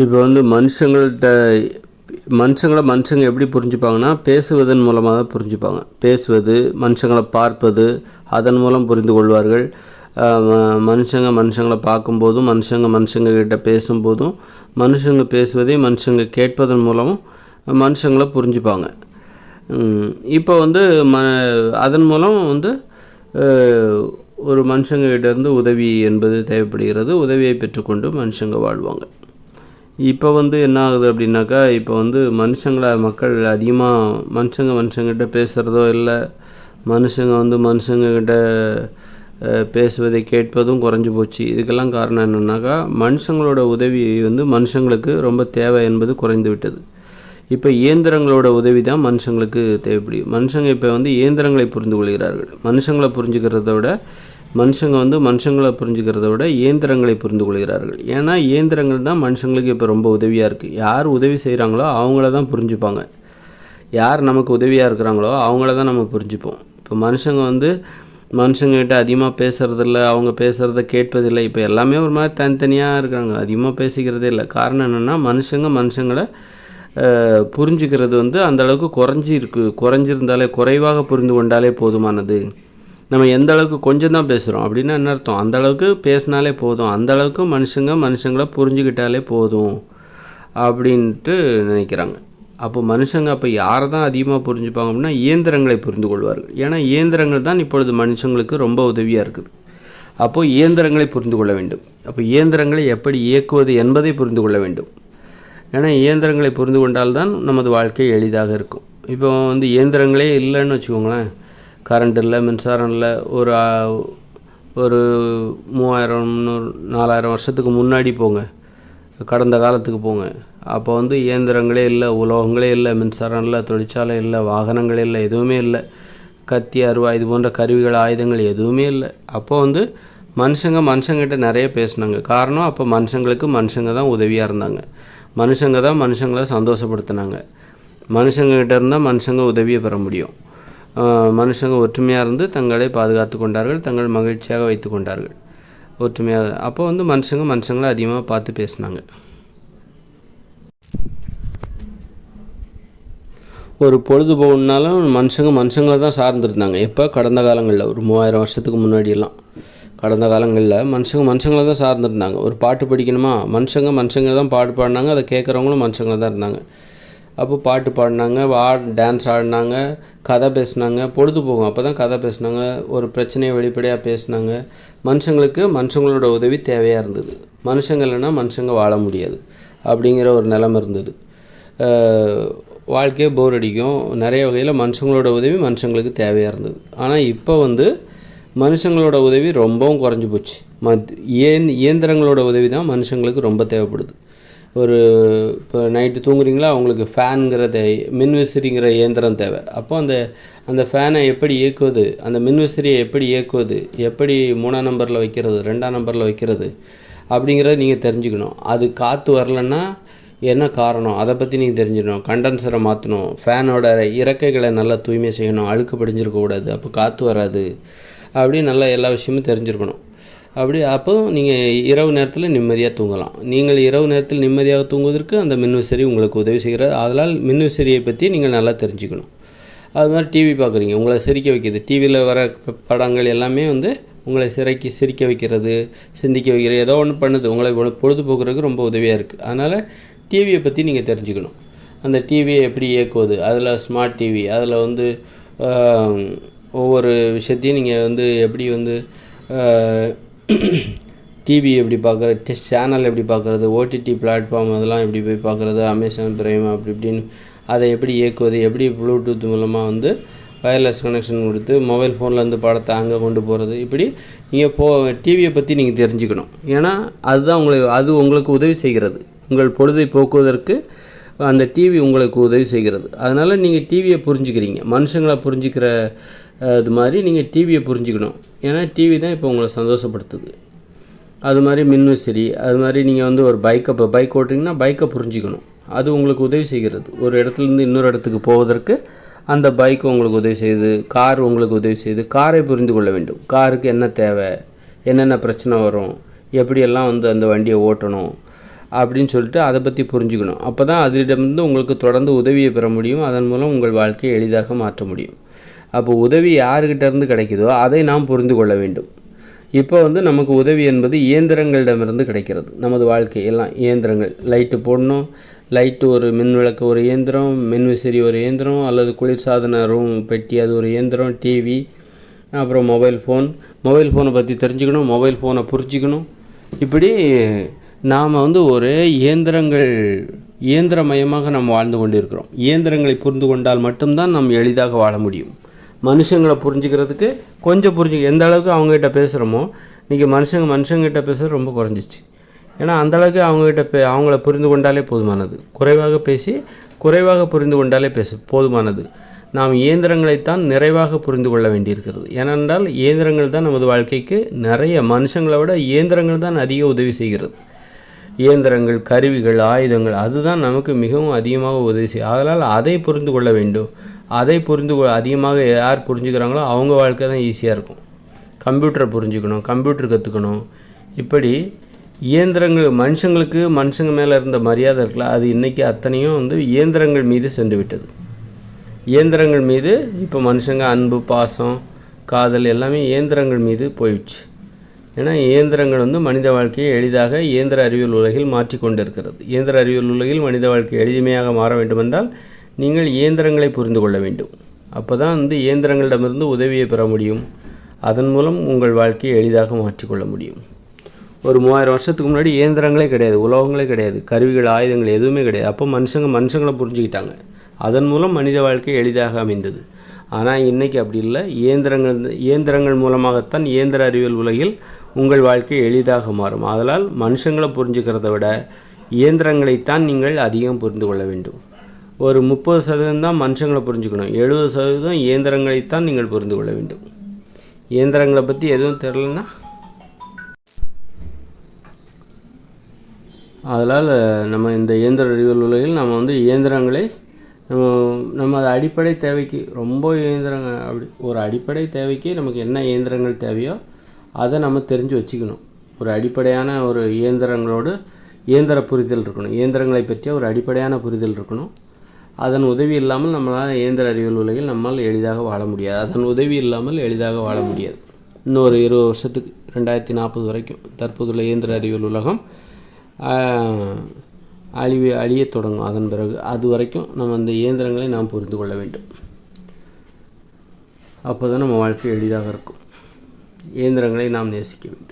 இப்போ வந்து மனுஷங்கள்கிட்ட மனுஷங்களை மனுஷங்க எப்படி புரிஞ்சுப்பாங்கன்னா பேசுவதன் மூலமாக தான் புரிஞ்சுப்பாங்க. பேசுவது மனுஷங்களை பார்ப்பது அதன் மூலம் புரிந்து கொள்வார்கள். மனுஷங்க மனுஷங்களை பார்க்கும்போதும் மனுஷங்க மனுஷங்க கிட்ட பேசும்போதும் மனுஷங்க பேசுவதை மனுஷங்க கேட்பதன் மூலமும் மனுஷங்களை புரிஞ்சுப்பாங்க. இப்போ வந்து ம அதன் மூலம் வந்து ஒரு மனுஷங்க இருந்து உதவி என்பது தேவைப்படுகிறது. உதவியை பெற்றுக்கொண்டு மனுஷங்க வாழ்வாங்க. இப்போ வந்து என்ன ஆகுது அப்படின்னாக்கா இப்போ வந்து மனுஷங்களை மக்கள் அதிகமாக மனுஷங்க மனுஷங்கிட்ட பேசுகிறதோ இல்லை மனுஷங்க வந்து மனுஷங்கக்கிட்ட பேசுவதை கேட்பதும் குறைஞ்சி போச்சு. இதுக்கெல்லாம் காரணம் என்னென்னாக்கா மனுஷங்களோட உதவி வந்து மனுஷங்களுக்கு ரொம்ப தேவை என்பது குறைந்து விட்டது. இப்போ இயந்திரங்களோட உதவி தான் மனுஷங்களுக்கு தேவைப்படுது. மனுஷங்க இப்போ வந்து இயந்திரங்களை புரிந்து கொள்கிறார்கள். மனுஷங்களை புரிஞ்சுக்கிறத விட மனுஷங்க வந்து மனுஷங்களை புரிஞ்சுக்கிறத விட இயந்திரங்களை புரிந்து கொள்கிறார்கள் ஏன்னா இயந்திரங்கள் தான் மனுஷங்களுக்கு இப்போ ரொம்ப உதவியாக இருக்குது யார் உதவி செய்கிறாங்களோ அவங்கள தான் புரிஞ்சுப்பாங்க. யார் நமக்கு உதவியாக இருக்கிறாங்களோ அவங்கள தான் நம்ம புரிஞ்சுப்போம். இப்போ மனுஷங்க வந்து மனுஷங்கக்கிட்ட அதிகமாக பேசுகிறதில்ல அவங்க பேசுகிறத கேட்பதில்லை. இப்போ எல்லாமே ஒரு மாதிரி தனித்தனியாக இருக்கிறாங்க. அதிகமாக பேசிக்கிறதே இல்லை. காரணம் என்னென்னா மனுஷங்க மனுஷங்களை புரிஞ்சுக்கிறது வந்து அந்த அளவுக்கு குறைஞ்சி இருக்கு குறைஞ்சிருந்தாலே குறைவாக புரிந்து கொண்டாலே போதுமானது. நம்ம எந்த அளவுக்கு கொஞ்சம் தான் பேசுகிறோம் அப்படின்னா என்ன அர்த்தம்? அந்த அளவுக்கு பேசினாலே போதும். அந்த அளவுக்கு மனுஷங்க மனுஷங்களை புரிஞ்சுக்கிட்டாலே போதும் அப்படின்ட்டு நினைக்கிறாங்க. அப்போ மனுஷங்க அப்போ யாரை தான் அதிகமாக புரிஞ்சுப்பாங்க அப்படின்னா இயந்திரங்களை புரிந்து கொள்வார்கள். ஏன்னா இயந்திரங்கள் தான் இப்பொழுது மனுஷங்களுக்கு ரொம்ப உதவியாக இருக்குது. அப்போது இயந்திரங்களை புரிந்து கொள்ள வேண்டும். அப்போ இயந்திரங்களை எப்படி இயக்குவது என்பதை புரிந்து கொள்ள வேண்டும். ஏன்னா இயந்திரங்களை புரிந்து கொண்டால்தான் நமது வாழ்க்கை எளிதாக இருக்கும். இப்போ வந்து இயந்திரங்களே இல்லைன்னு வச்சுக்கோங்களேன். கரண்ட் இல்லை மின்சாரம் இல்லை ஒரு ஒரு மூவாயிரம் முந்நூறு நாலாயிரம் வருஷத்துக்கு முன்னாடி போங்க. கடந்த காலத்துக்கு போங்க. அப்போ வந்து இயந்திரங்களே இல்லை உலோகங்களே இல்லை மின்சாரம் இல்லை தொழிற்சாலை இல்லை வாகனங்களே இல்லை எதுவுமே இல்லை. கத்தி அருவா இது போன்ற கருவிகள் ஆயுதங்கள் எதுவுமே இல்லை. அப்போ வந்து மனுஷங்க மனுஷங்கிட்ட நிறைய பேசுனாங்க. காரணம் அப்போ மனுஷங்களுக்கு மனுஷங்க தான் உதவியாக இருந்தாங்க. மனுஷங்க தான் மனுஷங்களை சந்தோஷப்படுத்தினாங்க. மனுஷங்ககிட்ட இருந்தால் மனுஷங்க உதவியை பெற முடியும். மனுஷங்க ஒற்றுமையாக இருந்து தங்களை பாதுகாத்து கொண்டார்கள் தங்கள் மகிழ்ச்சியாக வைத்து கொண்டார்கள். ஒற்றுமையாக அப்போ வந்து மனுஷங்க மனுஷங்களை அதிகமாக பார்த்து பேசினாங்க. ஒரு பொழுதுபோக்குனாலும் மனுஷங்க மனுஷங்களை தான் சார்ந்திருந்தாங்க. எப்போ? கடந்த காலங்களில். ஒரு மூவாயிரம் வருஷத்துக்கு முன்னாடியெல்லாம். கடந்த காலங்களில் மனுஷங்க மனுஷங்களை தான் சார்ந்திருந்தாங்க. ஒரு பாட்டு படிக்கணுமா? மனுஷங்க மனுஷங்க தான் பாட்டு பாடினாங்க. அதை கேட்குறவங்களும் மனுஷங்களை தான் இருந்தாங்க. அப்போ பாட்டு பாடினாங்க வா டான்ஸ் ஆடினாங்க கதை பேசுனாங்க பொழுதுபோகும். அப்போ தான் கதை பேசினாங்க ஒரு பிரச்சனையை வெளிப்படையாக பேசுனாங்க. மனுஷங்களுக்கு மனுஷங்களோட உதவி தேவையாக இருந்தது. மனுஷங்க இல்லைன்னா மனுஷங்க வாழ முடியாது அப்படிங்கிற ஒரு நிலம இருந்தது. வாழ்க்கையே போர் அடிக்கும். நிறைய வகையில் மனுஷங்களோட உதவி மனுஷங்களுக்கு தேவையாக இருந்தது. ஆனால் இப்போ வந்து மனுஷங்களோட உதவி ரொம்பவும் குறைஞ்சி போச்சு. மத் இயந் இயந்திரங்களோட உதவி தான் மனுஷங்களுக்கு ரொம்ப தேவைப்படுது. ஒரு இப்போ நைட்டு தூங்குறீங்களா? அவங்களுக்கு ஃபேனுங்கிறத மின்விசிறிங்கிற இயந்திரம் தேவை. அப்போ அந்த அந்த ஃபேனை எப்படி இயக்குவது? அந்த மின்விசிறியை எப்படி இயக்குவது? எப்படி மூணாம் நம்பரில் வைக்கிறது? ரெண்டாம் நம்பரில் வைக்கிறது? அப்படிங்கிறத நீங்கள் தெரிஞ்சுக்கணும். அது காற்று வரலன்னா என்ன காரணம்? அதை பற்றி நீங்கள் தெரிஞ்சுக்கணும். கண்டென்சரை மாற்றணும் ஃபேனோட இறக்கைகளை நல்லா தூய்மை செய்யணும். அழுக்கு படிஞ்சிருக்கக்கூடாது. அப்போ காற்று வராது. அப்படி நல்லா எல்லா விஷயமும் தெரிஞ்சிருக்கணும். அப்படி அப்போ நீங்கள் இரவு நேரத்தில் நிம்மதியாக தூங்கலாம். நீங்கள் இரவு நேரத்தில் நிம்மதியாக தூங்குவதற்கு அந்த மின்விசிறி உங்களுக்கு உதவி செய்கிறது. அதனால் மின்விசிறியை பற்றி நீங்கள் நல்லா தெரிஞ்சுக்கணும். அது மாதிரி டிவி பார்க்குறீங்க. உங்களை சிரிக்க வைக்கிது டிவியில் வர படங்கள் எல்லாமே வந்து உங்களை சிரிக்க சிரிக்க வைக்கிறது சிந்திக்க வைக்கிறது. ஏதோ ஒன்று பண்ணுது. உங்களை பொழுதுபோக்குறதுக்கு ரொம்ப உதவியாக இருக்குது அதனால் டிவியை பற்றி நீங்கள் தெரிஞ்சுக்கணும். அந்த டிவியை எப்படி இயக்குவது? அதில் ஸ்மார்ட் டிவி அதில் வந்து ஒவ்வொரு விஷயத்தையும் நீங்கள் வந்து எப்படி வந்து டிவி எப்படி பார்க்குறது டெஸ்ட் சேனல் எப்படி பார்க்குறது ஓடிடி பிளாட்ஃபார்ம் அதெல்லாம் எப்படி போய் பார்க்குறது அமேசான் பிரைம் அப்படி இப்படின்னு அதை எப்படி இயக்குவது எப்படி ப்ளூடூத் மூலமாக வந்து வயர்லெஸ் கனெக்ஷன் கொடுத்து மொபைல் ஃபோன்லேருந்து படத்தை அங்கே கொண்டு போகிறது இப்படி நீங்கள் போ டிவியை பற்றி நீங்கள் தெரிஞ்சுக்கணும். ஏன்னா அதுதான் உங்களை அது உங்களுக்கு உதவி செய்கிறது. உங்கள் பொழுதை போக்குவதற்கு அந்த டிவி உங்களுக்கு உதவி செய்கிறது. அதனால் நீங்கள் டிவியை புரிஞ்சுக்கிறீங்க. மனுஷங்களை புரிஞ்சுக்கிற அது மாதிரி நீங்கள் டிவியை புரிஞ்சுக்கணும். ஏன்னா டிவி தான் இப்போ உங்களை சந்தோஷப்படுத்துது. அது மாதிரி மின்விசிறி அது மாதிரி நீங்கள் வந்து ஒரு பைக்கை இப்போ பைக் ஓட்டுறீங்கன்னா பைக்கை புரிஞ்சுக்கணும். அது உங்களுக்கு உதவி செய்கிறது. ஒரு இடத்துலேருந்து இன்னொரு இடத்துக்கு போவதற்கு அந்த பைக் உங்களுக்கு உதவி செய்யுது. கார் உங்களுக்கு உதவி செய்யுது. காரை புரிந்து கொள்ள வேண்டும். காருக்கு என்ன தேவை? என்னென்ன பிரச்சனை வரும்? எப்படியெல்லாம் வந்து அந்த வண்டியை ஓட்டணும்? அப்படின்னு சொல்லிட்டு அதை பற்றி புரிஞ்சுக்கணும். அப்போ தான் அதிடமிருந்து உங்களுக்கு தொடர்ந்து உதவியை பெற முடியும். அதன் மூலம் உங்கள் வாழ்க்கையை எளிதாக மாற்ற முடியும். அப்போ உதவி யாருக்கிட்ட இருந்து கிடைக்குதோ அதை நாம் புரிந்து கொள்ள வேண்டும். இப்போ வந்து நமக்கு உதவி என்பது இயந்திரங்களிடமிருந்து கிடைக்கிறது. நமது வாழ்க்கை எல்லாம் இயந்திரங்கள். லைட்டு போடணும். லைட்டு ஒரு மின் விளக்கு ஒரு இயந்திரம் மின்விசிறி ஒரு இயந்திரம் அல்லது குளிர்சாதன ரூம் பெட்டி அது ஒரு இயந்திரம் டிவி அப்புறம் மொபைல் ஃபோன். மொபைல் ஃபோனை பற்றி தெரிஞ்சுக்கணும் மொபைல் ஃபோனை புரிஞ்சுக்கணும். இப்படி நாம் வந்து ஒரு இயந்திரங்கள் இயந்திரமயமாக நாம் வாழ்ந்து கொண்டிருக்கிறோம். இயந்திரங்களை புரிந்து கொண்டால் மட்டும்தான் நாம் எளிதாக வாழ முடியும். மனுஷங்களை புரிஞ்சுக்கிறதுக்கு கொஞ்சம் புரிஞ்சு எந்த அளவுக்கு அவங்ககிட்ட பேசுகிறோமோ இன்றைக்கி மனுஷங்க மனுஷங்கிட்ட பேசுகிறது ரொம்ப குறைஞ்சிச்சு ஏன்னா அந்தளவுக்கு அவங்ககிட்ட பே அவங்கள புரிந்து கொண்டாலே போதுமானது. குறைவாக பேசி குறைவாக புரிந்து கொண்டாலே பேசு போதுமானது. நாம் இயந்திரங்களைத்தான் நிறைவாக புரிந்து கொள்ள வேண்டியிருக்கிறது. ஏனென்றால் இயந்திரங்கள் தான் நமது வாழ்க்கைக்கு நிறைய மனுஷங்களை விட இயந்திரங்கள் தான் அதிக உதவி செய்கிறது. இயந்திரங்கள் கருவிகள் ஆயுதங்கள் அதுதான் நமக்கு மிகவும் அதிகமாக உதவி செய்யும். அதனால் அதை புரிந்து கொள்ள வேண்டும். அதை புரிந்து கொ அதிகமாக யார் புரிஞ்சுக்கிறாங்களோ அவங்க வாழ்க்கை தான் ஈஸியாக இருக்கும். கம்ப்யூட்டரை புரிஞ்சுக்கணும் கம்ப்யூட்டர் கற்றுக்கணும் இப்படி இயந்திரங்கள் மனுஷங்களுக்கு மனுஷங்க மேலே இருந்த மரியாதை இருக்குல்ல அது இன்றைக்கி அத்தனையும் வந்து இயந்திரங்கள் மீது சென்று விட்டது. இயந்திரங்கள் மீது இப்போ மனுஷங்க அன்பு பாசம் காதல் எல்லாமே இயந்திரங்கள் மீது போயிடுச்சு. ஏன்னா இயந்திரங்கள் வந்து மனித வாழ்க்கையை எளிதாக இயந்திர அறிவியல் உலகில் மாற்றிக்கொண்டு கொண்டிருக்கிறது இயந்திர அறிவியல் உலகில் மனித வாழ்க்கை எளிமையாக மாற வேண்டுமென்றால் நீங்கள் இயந்திரங்களை புரிந்து கொள்ள வேண்டும். அப்போ தான் வந்து இயந்திரங்களிடமிருந்து உதவியை பெற முடியும். அதன் மூலம் உங்கள் வாழ்க்கையை எளிதாக மாற்றிக்கொள்ள முடியும். ஒரு மூவாயிரம் வருஷத்துக்கு முன்னாடி இயந்திரங்களே கிடையாது உலோகங்களே கிடையாது கருவிகள் ஆயுதங்கள் எதுவுமே கிடையாது. அப்போ மனுஷங்க மனுஷங்களை புரிஞ்சுக்கிட்டாங்க. அதன் மூலம் மனித வாழ்க்கை எளிதாக அமைந்தது. ஆனால் இன்றைக்கி அப்படி இல்லை. இயந்திரங்கள் இயந்திரங்கள் மூலமாகத்தான் இயந்திர அறிவியல் உலகில் உங்கள் வாழ்க்கை எளிதாக மாறும். அதனால் மனுஷங்களை புரிஞ்சுக்கிறத விட இயந்திரங்களைத்தான் நீங்கள் அதிகம் புரிந்து கொள்ள வேண்டும். ஒரு முப்பது சதவீதம் தான் மனுஷங்களை புரிஞ்சுக்கணும். எழுபது சதவீதம் இயந்திரங்களைத்தான் நீங்கள் புரிந்து கொள்ள வேண்டும். இயந்திரங்களை பற்றி எதுவும் தெரிலன்னா அதனால் நம்ம இந்த இயந்திர அறிவியல் உலகில் நம்ம வந்து இயந்திரங்களை நம்ம நம்ம அது அடிப்படை தேவைக்கு ரொம்ப இயந்திரங்கள் அப்படி ஒரு அடிப்படை தேவைக்கு நமக்கு என்ன இயந்திரங்கள் தேவையோ அதை நம்ம தெரிஞ்சு வச்சுக்கணும். ஒரு அடிப்படையான ஒரு இயந்திரங்களோடு இயந்திர புரிதல் இருக்கணும். இயந்திரங்களை பற்றிய ஒரு அடிப்படையான புரிதல் இருக்கணும். அதன் உதவி இல்லாமல் நம்மளால் இயந்திர அறிவியல் உலகில் நம்மால் எளிதாக வாழ முடியாது. அதன் உதவி இல்லாமல் எளிதாக வாழ முடியாது. இன்னொரு இருபது வருஷத்துக்கு ரெண்டாயிரத்தி நாற்பது வரைக்கும் தற்போதுள்ள இயந்திர அறிவியல் உலகம் அழிவு அழியத் தொடங்கும். அதன் பிறகு அது வரைக்கும் நம்ம அந்த இயந்திரங்களை நாம் புரிந்து கொள்ள வேண்டும். அப்போ தான் நம்ம வாழ்க்கை எளிதாக இருக்கும். இயந்திரங்களை நாம் நேசிக்க வேண்டும்.